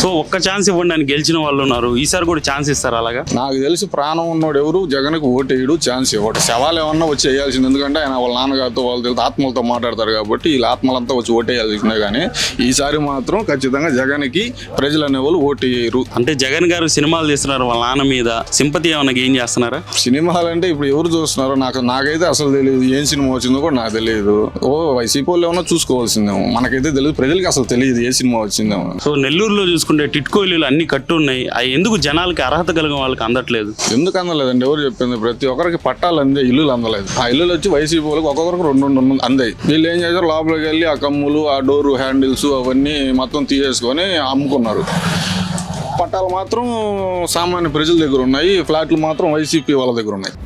So ఒక్క chance ఇవ్వండి అని గెలిచిన వాళ్ళు ఉన్నారు. ఈసారి కూడా ఛాన్స్ ఇస్తారు అలాగా? నాకు తెలిసి ప్రాణం ఉన్నోడు ఎవరు? జగన్కి ఓటేయడు ఛాన్స్ ఇవ్వడు. శవాలు ఏమన్నా వచ్చి వేయాల్సింది. ఎందుకంటే ఆయన వాళ్ళ నాన్నగారితో వాళ్ళ తెలిసి ఆత్మలతో మాట్లాడతారు కాబట్టి వీళ్ళ ఆత్మలంతా వచ్చి ఓటేయాల్సిందే కానీ ఈసారి మాత్రం ఖచ్చితంగా జగన్కి ప్రజలు అనేవాళ్ళు ఓటేయరు. అంటే జగన్ గారు సినిమాలు తీస్తున్నారు వాళ్ళ నాన్న మీద. సింపతి ఏమన్నా గెయిన్ చేస్తున్నారా? సినిమాలు అంటే ఇప్పుడు ఎవరు చూస్తున్నారో నాకు నాకైతే అసలు తెలియదు. ఏం సినిమా వచ్చిందో కూడా నాకు తెలియదు. ఓ వైసీపీ వాళ్ళు ఏమన్నా చూసుకోవాల్సిందేమో. మనకైతే తెలియదు. ప్రజలకి అసలు తెలియదు ఏ సినిమా వచ్చిందేమో. సో నెల్లూరులో చూసుకుంటే టిట్కో అన్ని కట్టు ఉన్నాయి. అవి ఎందుకు జనాలకి అర్హత కలిగిన వాళ్ళకి అందట్లేదు? ఎందుకు అందలేదండి? ఎవరు చెప్పింది? ప్రతి ఒక్కరికి పట్టాలు అందే ఇల్లులు అందలేదు. ఆ ఇల్లులు వచ్చి వైసీపీ వాళ్ళకి ఒక్కొక్కరికి రెండు రెండు రెండు అందాయి. వీళ్ళు ఏం చేశారు? లోపలికి వెళ్ళి ఆ కమ్ములు ఆ డోరు హ్యాండిల్స్ అవన్నీ మొత్తం తీసేసుకొని అమ్ముకున్నారు. పట్టాలు మాత్రం సామాన్య ప్రజల దగ్గర ఉన్నాయి. ఫ్లాట్లు మాత్రం వైసీపీ వాళ్ళ దగ్గర ఉన్నాయి.